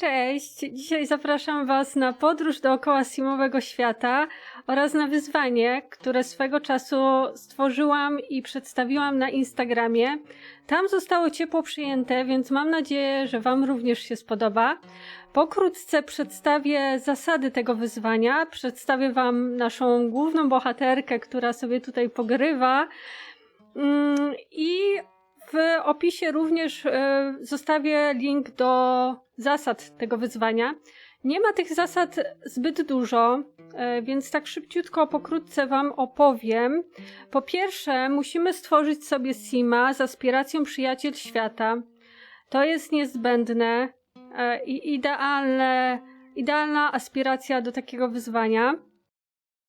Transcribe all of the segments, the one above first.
Cześć! Dzisiaj zapraszam Was na podróż dookoła simowego świata oraz na wyzwanie, które swego czasu stworzyłam i przedstawiłam na Instagramie. Tam zostało ciepło przyjęte, więc mam nadzieję, że Wam również się spodoba. Pokrótce przedstawię zasady tego wyzwania, przedstawię Wam naszą główną bohaterkę, która sobie tutaj pogrywa. Mm, I w opisie również e, zostawię link do zasad tego wyzwania. Nie ma tych zasad zbyt dużo, e, więc tak szybciutko, pokrótce Wam opowiem. Po pierwsze, musimy stworzyć sobie Sima z aspiracją przyjaciel świata. To jest niezbędne e, i idealne, idealna aspiracja do takiego wyzwania.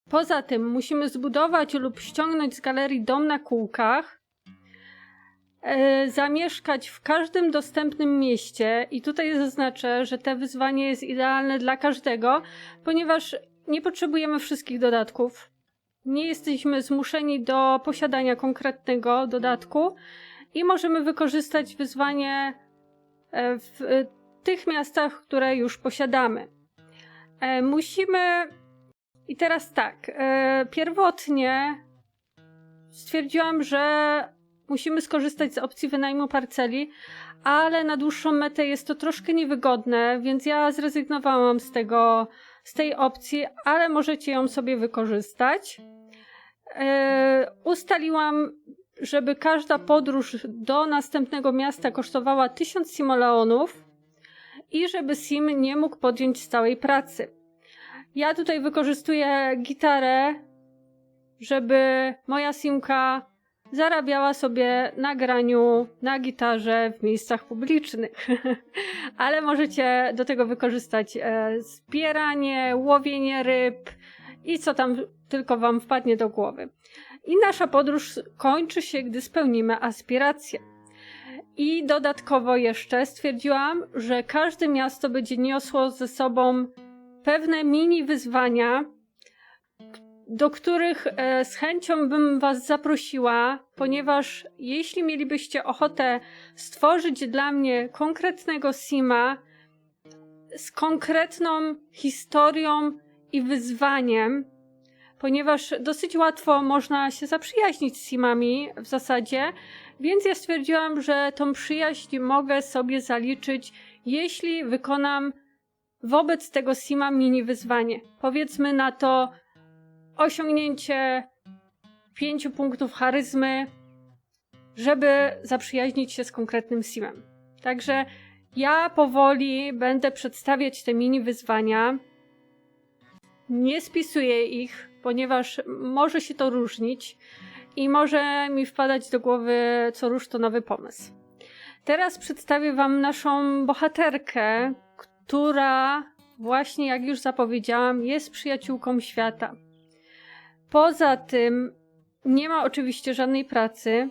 Poza tym musimy zbudować lub ściągnąć z galerii dom na kółkach, zamieszkać w każdym dostępnym mieście i tutaj zaznaczę, że te wyzwanie jest idealne dla każdego, ponieważ nie potrzebujemy wszystkich dodatków. Nie jesteśmy zmuszeni do posiadania konkretnego dodatku i możemy wykorzystać wyzwanie e, w e, tych miastach, które już posiadamy. E, Musimy. I teraz tak. e, Pierwotnie stwierdziłam, że musimy skorzystać z opcji wynajmu parceli, ale na dłuższą metę jest to troszkę niewygodne, więc ja zrezygnowałam z tego, z tej opcji, ale możecie ją sobie wykorzystać. E, ustaliłam, żeby każda podróż do następnego miasta kosztowała 1000 simoleonów i żeby sim nie mógł podjąć stałej pracy. Ja tutaj wykorzystuję gitarę, żeby moja simka zarabiała sobie na graniu na gitarze w miejscach publicznych. Ale możecie do tego wykorzystać e, zbieranie, łowienie ryb i co tam tylko wam wpadnie do głowy. I nasza podróż kończy się, gdy spełnimy aspiracje. I dodatkowo jeszcze stwierdziłam, że każde miasto będzie niosło ze sobą pewne mini wyzwania, do których e, z chęcią bym Was zaprosiła, ponieważ jeśli mielibyście ochotę stworzyć dla mnie konkretnego Sima z konkretną historią i wyzwaniem, ponieważ dosyć łatwo można się zaprzyjaźnić z Simami w zasadzie, więc ja stwierdziłam, że tą przyjaźń mogę sobie zaliczyć, jeśli wykonam wobec tego Sima mini wyzwanie. Powiedzmy na to osiągnięcie pięciu punktów charyzmy, żeby zaprzyjaźnić się z konkretnym Simem. Także ja powoli będę przedstawiać te mini wyzwania. Nie spisuję ich, ponieważ może się to różnić i może mi wpadać do głowy co rusz to nowy pomysł. Teraz przedstawię Wam naszą bohaterkę, która właśnie, jak już zapowiedziałam, jest przyjaciółką świata. Poza tym nie ma oczywiście żadnej pracy,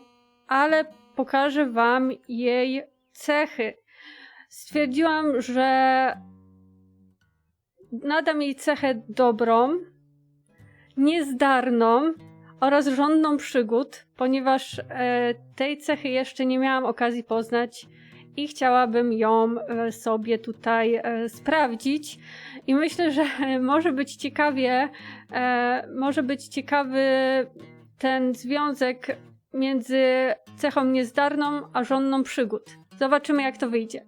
ale pokażę Wam jej cechy. Stwierdziłam, że nadam jej cechę dobrą, niezdarną oraz żądną przygód, ponieważ e, tej cechy jeszcze nie miałam okazji poznać i chciałabym ją e, sobie tutaj e, sprawdzić. I myślę, że może być ciekawie, e, może być ciekawy ten związek między cechą niezdarną a żonną przygód. Zobaczymy, jak to wyjdzie.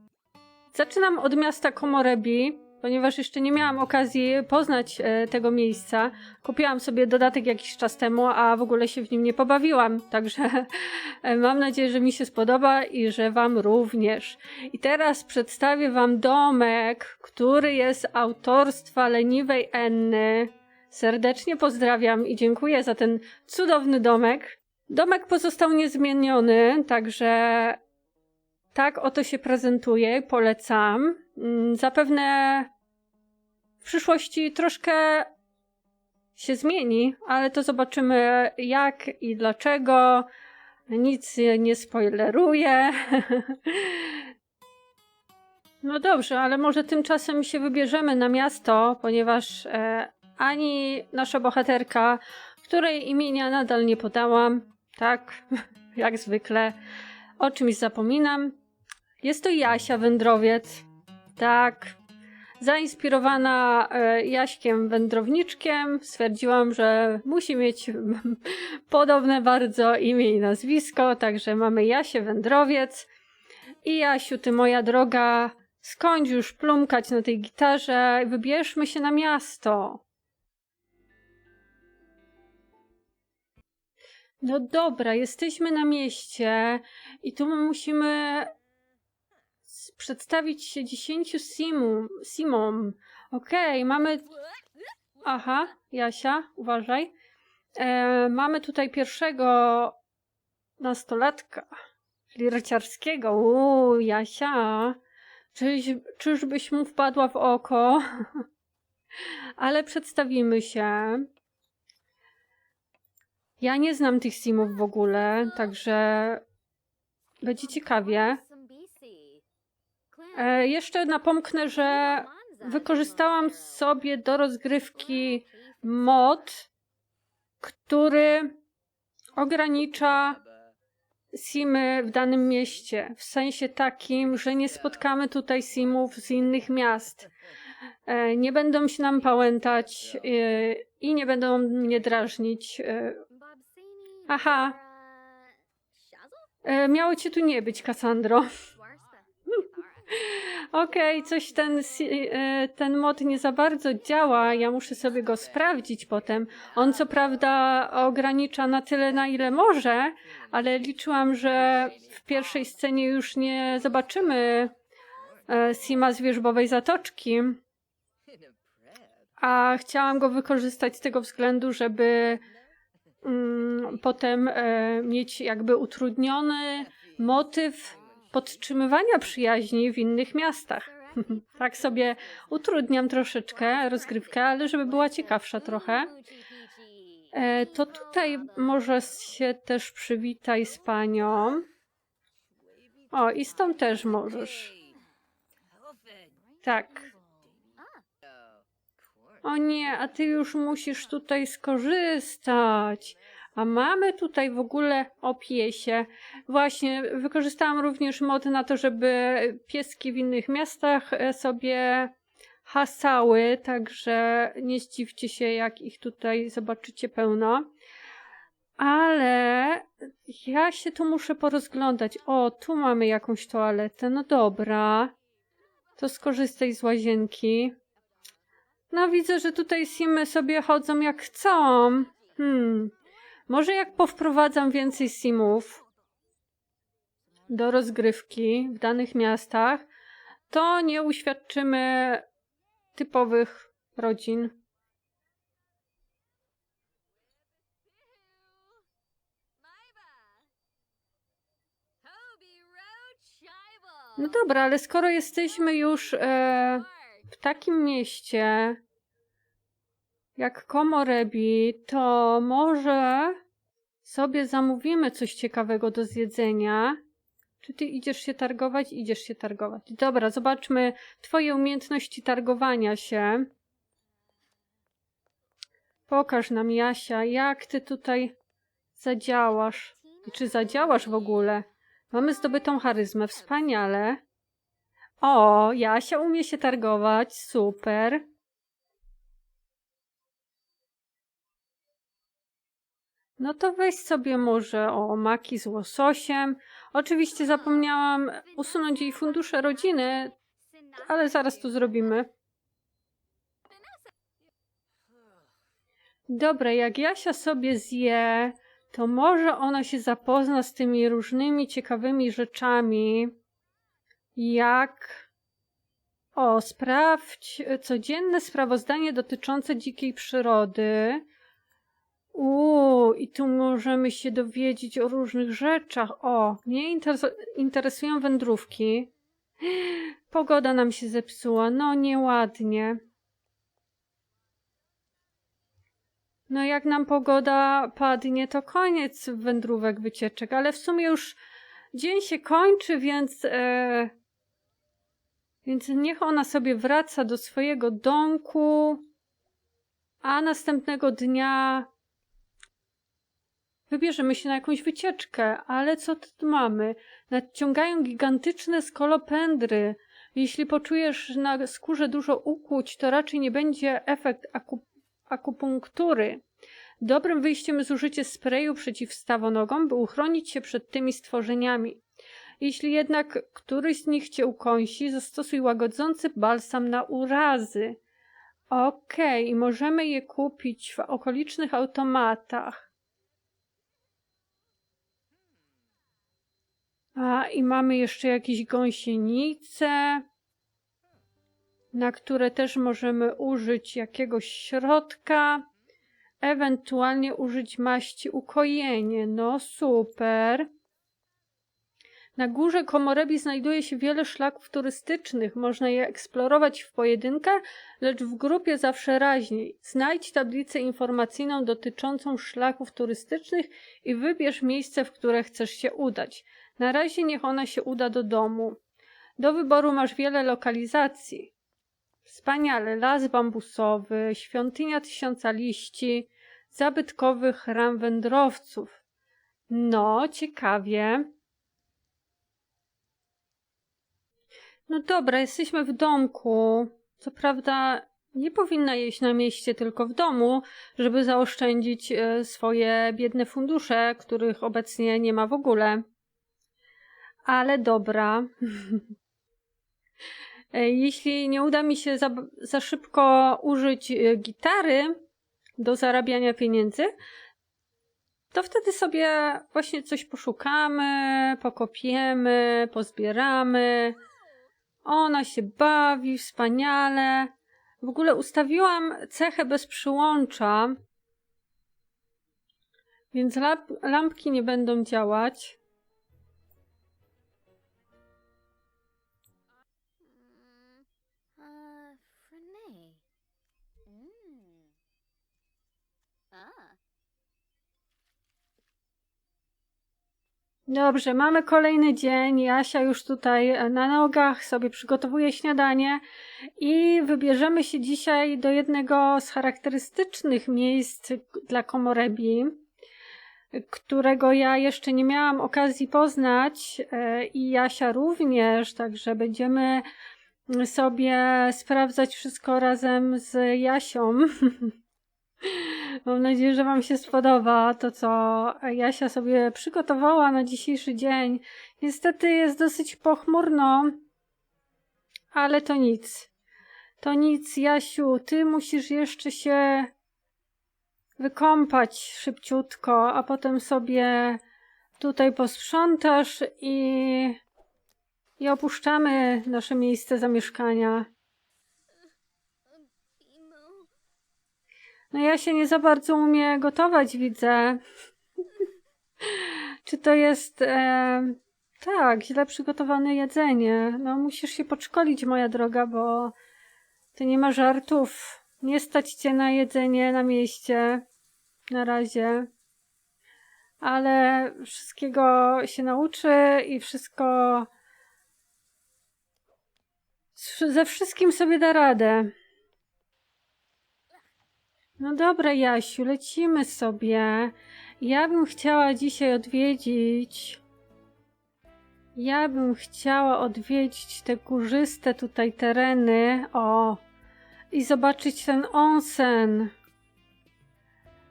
Zaczynam od miasta Komorebi, ponieważ jeszcze nie miałam okazji poznać e, tego miejsca. Kupiłam sobie dodatek jakiś czas temu, a w ogóle się w nim nie pobawiłam, także e, mam nadzieję, że mi się spodoba i że Wam również. I teraz przedstawię Wam domek, który jest autorstwa leniwej Enny. Serdecznie pozdrawiam i dziękuję za ten cudowny domek. Domek pozostał niezmieniony, także tak oto się prezentuje, polecam. Mm, Zapewne w przyszłości troszkę się zmieni, ale to zobaczymy jak i dlaczego. Nic nie spoileruję. No dobrze, ale może tymczasem się wybierzemy na miasto, ponieważ e, ani nasza bohaterka, której imienia nadal nie podałam, tak, jak zwykle, o czymś zapominam. Jest to Jasia Wędrowiec. Tak, Zainspirowana e, Jaśkiem wędrowniczkiem, stwierdziłam, że musi mieć podobne bardzo imię i nazwisko, także mamy Jasię Wędrowiec. I Jasiu, ty moja droga, skończ już plumkać na tej gitarze, wybierzmy się na miasto. No dobra, jesteśmy na mieście i tu musimy przedstawić się dziesięciu simu, simom. Okej, mamy... Aha, Jasia, uważaj. E, mamy tutaj pierwszego nastolatka, czyli ryciarskiego. Uuu, Jasia. Czyś, czyżbyś mu wpadła w oko? Ale przedstawimy się. Ja nie znam tych simów w ogóle, także będzie ciekawie. E, jeszcze napomknę, że wykorzystałam sobie do rozgrywki mod, który ogranicza simy w danym mieście. W sensie takim, że nie spotkamy tutaj simów z innych miast. E, Nie będą się nam pałętać e, i nie będą mnie drażnić. E, Aha. e, Miało cię tu nie być, Kassandro. Okej, coś ten, e, ten mod nie za bardzo działa. Ja muszę sobie go sprawdzić potem. On co prawda ogranicza na tyle, na ile może, ale liczyłam, że w pierwszej scenie już nie zobaczymy e, Sima z wierzbowej zatoczki. A chciałam go wykorzystać z tego względu, żeby mm, potem e, mieć jakby utrudniony motyw podtrzymywania przyjaźni w innych miastach. tak sobie utrudniam troszeczkę rozgrywkę, ale żeby była ciekawsza trochę. E, to tutaj może się też przywitaj z panią. O, i stąd też możesz. Tak. O nie, a ty już musisz tutaj skorzystać. A mamy tutaj w ogóle o piesie. Właśnie, wykorzystałam również mod na to, żeby pieski w innych miastach e, sobie hasały, także nie zdziwcie się, jak ich tutaj zobaczycie pełno. Ale ja się tu muszę porozglądać. O, tu mamy jakąś toaletę. No dobra. To skorzystaj z łazienki. No widzę, że tutaj simy sobie chodzą jak chcą. Hmm. Może jak powprowadzam więcej simów do rozgrywki w danych miastach, to nie uświadczymy typowych rodzin. No dobra, ale skoro jesteśmy już e, w takim mieście jak Komorebi, to może sobie zamówimy coś ciekawego do zjedzenia. Czy ty idziesz się targować? Idziesz się targować. Dobra, zobaczmy twoje umiejętności targowania się. Pokaż nam, Jasia, jak ty tutaj zadziałasz. I czy zadziałasz w ogóle? Mamy zdobytą charyzmę, wspaniale. O, Jasia umie się targować, super. No to weź sobie może o maki z łososiem. Oczywiście zapomniałam usunąć jej fundusze rodziny, ale zaraz to zrobimy. Dobra, jak Jasia sobie zje, to może ona się zapozna z tymi różnymi ciekawymi rzeczami, jak o, sprawdź codzienne sprawozdanie dotyczące dzikiej przyrody. Uuu, i tu możemy się dowiedzieć o różnych rzeczach. O, mnie interes- interesują wędrówki. Pogoda nam się zepsuła, no nieładnie. No jak nam pogoda padnie, to koniec wędrówek, wycieczek, ale w sumie już dzień się kończy, więc e, więc niech ona sobie wraca do swojego domku, a następnego dnia wybierzemy się na jakąś wycieczkę. Ale co tu mamy? Nadciągają gigantyczne skolopendry. Jeśli poczujesz na skórze dużo ukłuć, to raczej nie będzie efekt aku akupunktury. Dobrym wyjściem jest użycie sprayu przeciwstawonogom, by uchronić się przed tymi stworzeniami. Jeśli jednak któryś z nich cię ukąsi, zastosuj łagodzący balsam na urazy. Okej, i możemy je kupić w okolicznych automatach. A, i mamy jeszcze jakieś gąsienice, na które też możemy użyć jakiegoś środka, ewentualnie użyć maści ukojenie. No super. Na górze Komorebi znajduje się wiele szlaków turystycznych. Można je eksplorować w pojedynkę, lecz w grupie zawsze raźniej. Znajdź tablicę informacyjną dotyczącą szlaków turystycznych i wybierz miejsce, w które chcesz się udać. Na razie niech ona się uda do domu. Do wyboru masz wiele lokalizacji. Wspaniale, las bambusowy, świątynia tysiąca liści, zabytkowy chram wędrowców. No, ciekawie. No dobra, jesteśmy w domku. Co prawda nie powinna jeść na mieście, tylko w domu, żeby zaoszczędzić e, swoje biedne fundusze, których obecnie nie ma w ogóle. Ale dobra. E, Jeśli nie uda mi się za, za szybko użyć e, gitary do zarabiania pieniędzy, to wtedy sobie właśnie coś poszukamy, pokopiemy, pozbieramy. Ona się bawi wspaniale. W ogóle ustawiłam cechę bez przyłącza, więc lamp lampki nie będą działać. Dobrze, mamy kolejny dzień. Jasia już tutaj e, na nogach sobie przygotowuje śniadanie i wybierzemy się dzisiaj do jednego z charakterystycznych miejsc dla Komorebi, którego ja jeszcze nie miałam okazji poznać e, i Jasia również, także będziemy sobie sprawdzać wszystko razem z Jasią. Mam nadzieję, że Wam się spodoba to, co Jasia sobie przygotowała na dzisiejszy dzień. Niestety jest dosyć pochmurno, ale to nic. To nic, Jasiu. Ty musisz jeszcze się wykąpać szybciutko, a potem sobie tutaj posprzątasz i, i opuszczamy nasze miejsce zamieszkania. No ja się nie za bardzo umiem gotować, widzę. Czy to jest e, tak, źle przygotowane jedzenie? No musisz się podszkolić, moja droga, bo to nie ma żartów. Nie stać cię na jedzenie na mieście. Na razie. Ale wszystkiego się nauczy i wszystko ze wszystkim sobie da radę. No dobra, Jasiu, lecimy sobie. Ja bym chciała dzisiaj odwiedzić. Ja bym chciała odwiedzić te górzyste tutaj tereny. O, i zobaczyć ten onsen.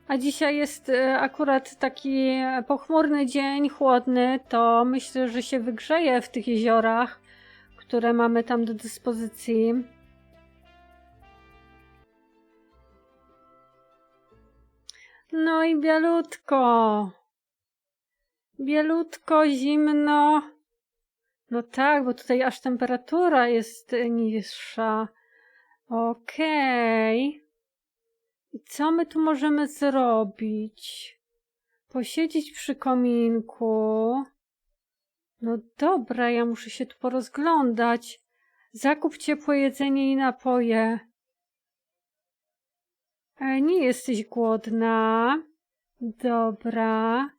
A dzisiaj jest e, akurat taki pochmurny dzień, chłodny, to myślę, że się wygrzeje w tych jeziorach, które mamy tam do dyspozycji. No i bielutko. Bielutko, zimno. No tak, bo tutaj aż temperatura jest niższa. Okej. I co my tu możemy zrobić? Posiedzieć przy kominku. No dobra, ja muszę się tu porozglądać. Zakup ciepłe jedzenie i napoje. E, nie jesteś głodna. Dobra.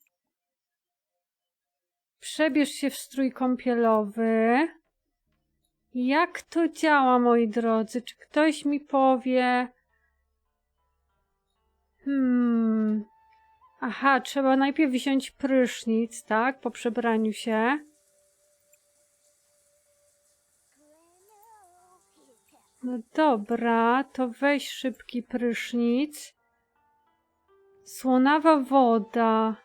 Przebierz się w strój kąpielowy. Jak to działa, moi drodzy? Czy ktoś mi powie? Hmm. Aha, trzeba najpierw wziąć prysznic, tak? Po przebraniu się. No dobra, to weź szybki prysznic. Słonawa woda.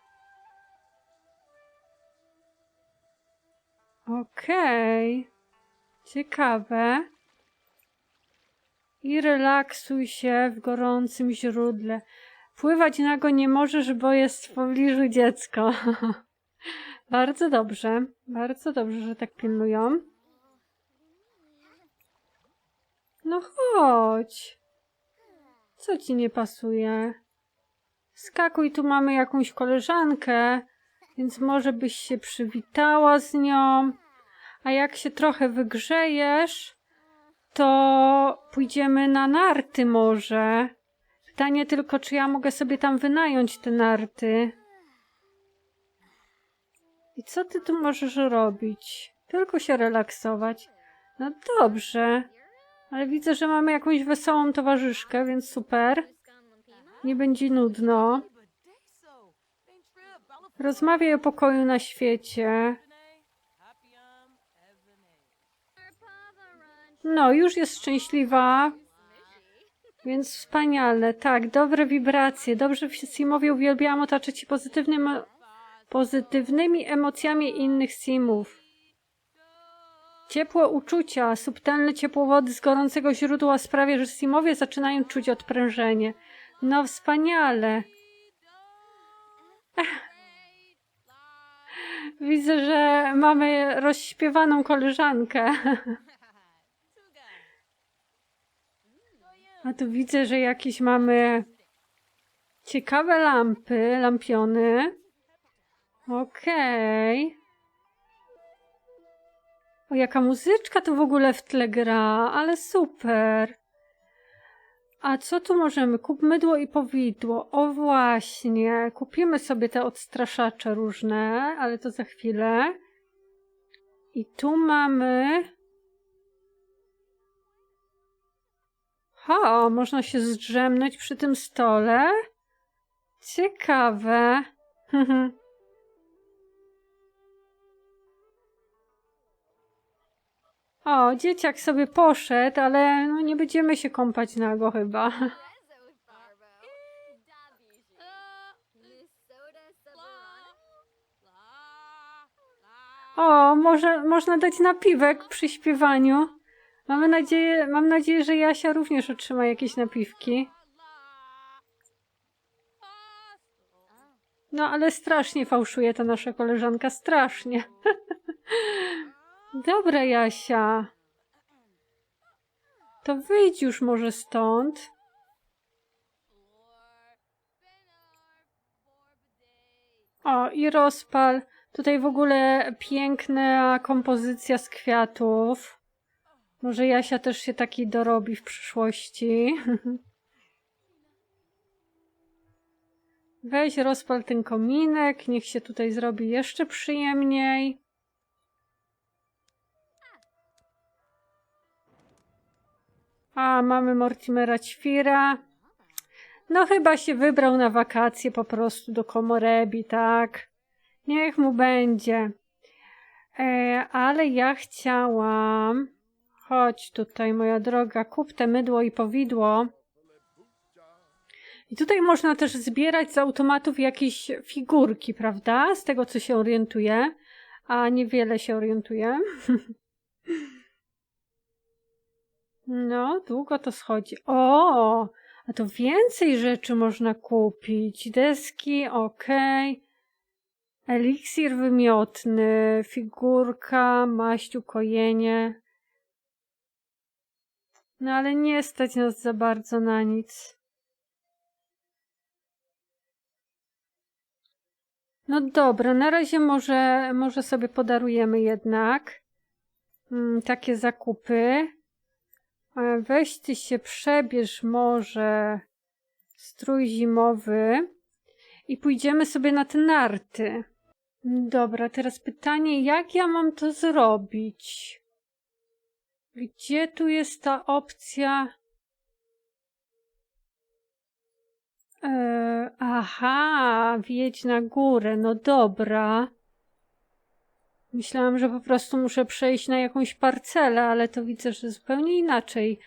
Okej. Ciekawe. I relaksuj się w gorącym źródle. Pływać nago nie możesz, bo jest w pobliżu dziecko. bardzo dobrze. Bardzo dobrze, że tak pilnują. No chodź. Co ci nie pasuje? Skakuj, tu mamy jakąś koleżankę, więc może byś się przywitała z nią. A jak się trochę wygrzejesz, to pójdziemy na narty może. Pytanie tylko, czy ja mogę sobie tam wynająć te narty. I co ty tu możesz robić? Tylko się relaksować. No dobrze. Ale widzę, że mamy jakąś wesołą towarzyszkę, więc super. Nie będzie nudno. Rozmawiaj o pokoju na świecie. No, już jest szczęśliwa, więc wspaniale. Tak, dobre wibracje. Dobrze Simowie uwielbiałam otaczać się pozytywnym, pozytywnymi emocjami innych Simów. Ciepłe uczucia, subtelne ciepło wody z gorącego źródła sprawia, że Simowie zaczynają czuć odprężenie. No wspaniale. Widzę, że mamy rozśpiewaną koleżankę. A tu widzę, że jakieś mamy ciekawe lampy, lampiony. Okej. O, jaka muzyczka to w ogóle w tle gra, ale super. A co tu możemy? Kup mydło i powidło. O właśnie, kupimy sobie te odstraszacze różne, ale to za chwilę. I tu mamy... Ha, można się zdrzemnąć przy tym stole? Ciekawe. O, dzieciak sobie poszedł, ale no nie będziemy się kąpać nago chyba. O, może, można dać napiwek przy śpiewaniu. Mamy nadzieję, mam nadzieję, że Jasia również otrzyma jakieś napiwki. No, ale strasznie fałszuje ta nasza koleżanka, strasznie. Dobra, Jasia. To wyjdź już może stąd. O, i rozpal. Tutaj w ogóle piękna kompozycja z kwiatów. Może Jasia też się takiej dorobi w przyszłości. Weź rozpal ten kominek, niech się tutaj zrobi jeszcze przyjemniej. A, mamy Mortimera Ćwira. No chyba się wybrał na wakacje po prostu do Komorebi, tak? Niech mu będzie. E, ale ja chciałam... Chodź tutaj, moja droga, kup te mydło i powidło. I tutaj można też zbierać z automatów jakieś figurki, prawda? Z tego, co się orientuję. A niewiele się orientuję. No, długo to schodzi. O, a to więcej rzeczy można kupić. Deski, okej. Eliksir wymiotny, figurka, maść, ukojenie. No ale nie stać nas za bardzo na nic. No dobra, na razie może, może sobie podarujemy jednak mm, takie zakupy. Weź ty się przebierz może strój zimowy i pójdziemy sobie na te narty. Dobra, teraz pytanie, jak ja mam to zrobić? Gdzie tu jest ta opcja? E, aha, wjedź na górę, no dobra. Myślałam, że po prostu muszę przejść na jakąś parcelę, ale to widzę, że zupełnie inaczej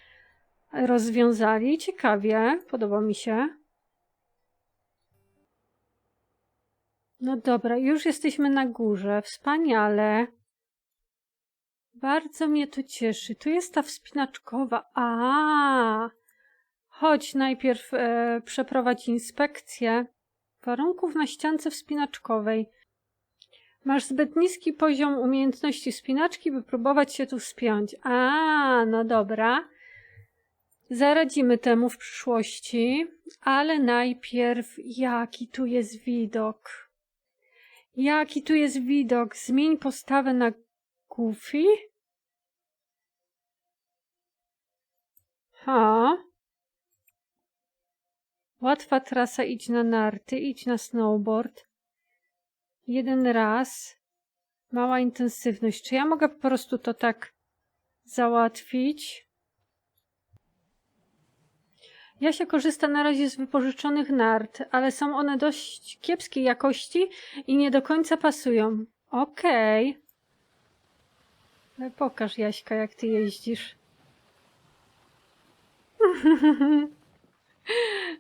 rozwiązali. Ciekawie, podoba mi się. No dobra, już jesteśmy na górze. Wspaniale. Bardzo mnie to cieszy. Tu jest ta wspinaczkowa. A, chodź najpierw e, przeprowadź inspekcję warunków na ściance wspinaczkowej. Masz zbyt niski poziom umiejętności wspinaczki, by próbować się tu wspiąć. A, no dobra. Zaradzimy temu w przyszłości, ale najpierw jaki tu jest widok. Jaki tu jest widok? Zmień postawę na Goofy. Ha. Łatwa trasa, idź na narty, idź na snowboard. Jeden raz. Mała intensywność. Czy ja mogę po prostu to tak załatwić? Ja się korzysta na razie z wypożyczonych nart, ale są one dość kiepskiej jakości i nie do końca pasują. Okej. Ale pokaż Jaśka, jak ty jeździsz.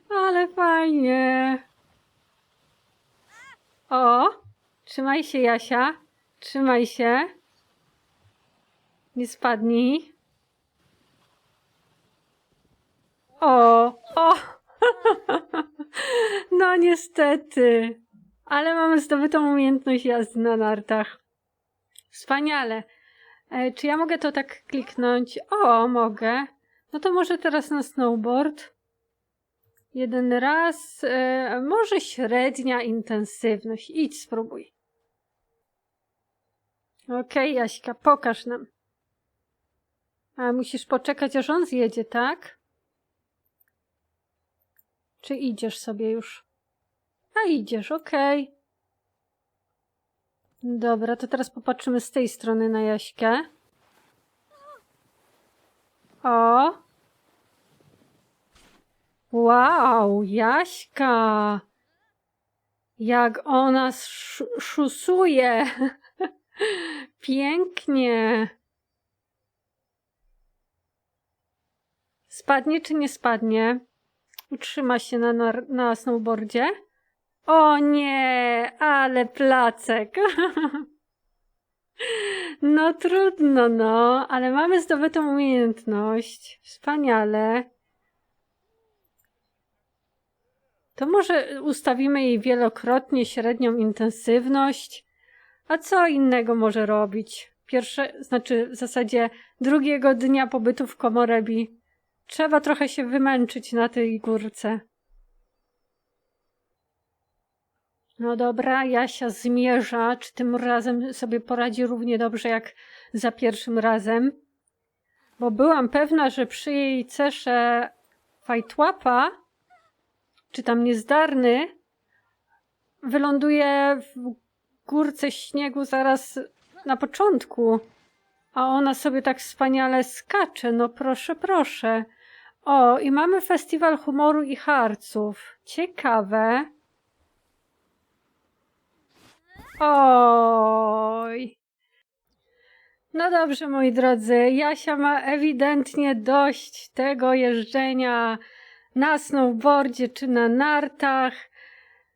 Ale fajnie. O, trzymaj się, Jasia. Trzymaj się. Nie spadnij. O, o. No niestety. Ale mamy zdobytą umiejętność jazdy na nartach. Wspaniale. E, czy ja mogę to tak kliknąć? O, mogę. No to może teraz na snowboard. Jeden raz. E, może średnia intensywność. Idź, spróbuj. Okej, Jaśka, pokaż nam. A musisz poczekać, aż on zjedzie, tak? Czy idziesz sobie już? A idziesz, okej. Dobra, to teraz popatrzymy z tej strony na Jaśkę. O! Wow, Jaśka! Jak ona sz- szusuje! Pięknie! Spadnie czy nie spadnie? Utrzyma się na, nar- na snowboardzie? O nie, ale placek. No trudno, no, ale mamy zdobytą umiejętność. Wspaniale. To może ustawimy jej wielokrotnie średnią intensywność. A co innego może robić? Pierwsze, znaczy w zasadzie drugiego dnia pobytu w Komorebi. Trzeba trochę się wymęczyć na tej górce. No dobra, Jasia zmierza, czy tym razem sobie poradzi równie dobrze jak za pierwszym razem. Bo byłam pewna, że przy jej cesze fajtłapa, czy tam niezdarny, wyląduje w górce śniegu zaraz na początku. A ona sobie tak wspaniale skacze, no proszę, proszę. O, i mamy festiwal humoru i harców. Ciekawe. Oj. No dobrze, moi drodzy, Jasia ma ewidentnie dość tego jeżdżenia na snowboardzie czy na nartach.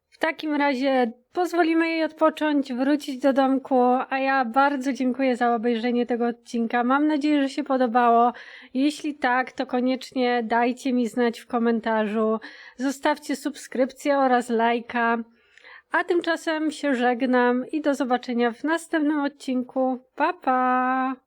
W takim razie pozwolimy jej odpocząć, wrócić do domku, a ja bardzo dziękuję za obejrzenie tego odcinka. Mam nadzieję, że się podobało. Jeśli tak, to koniecznie dajcie mi znać w komentarzu. Zostawcie subskrypcję oraz lajka. A tymczasem się żegnam i do zobaczenia w następnym odcinku. Pa pa!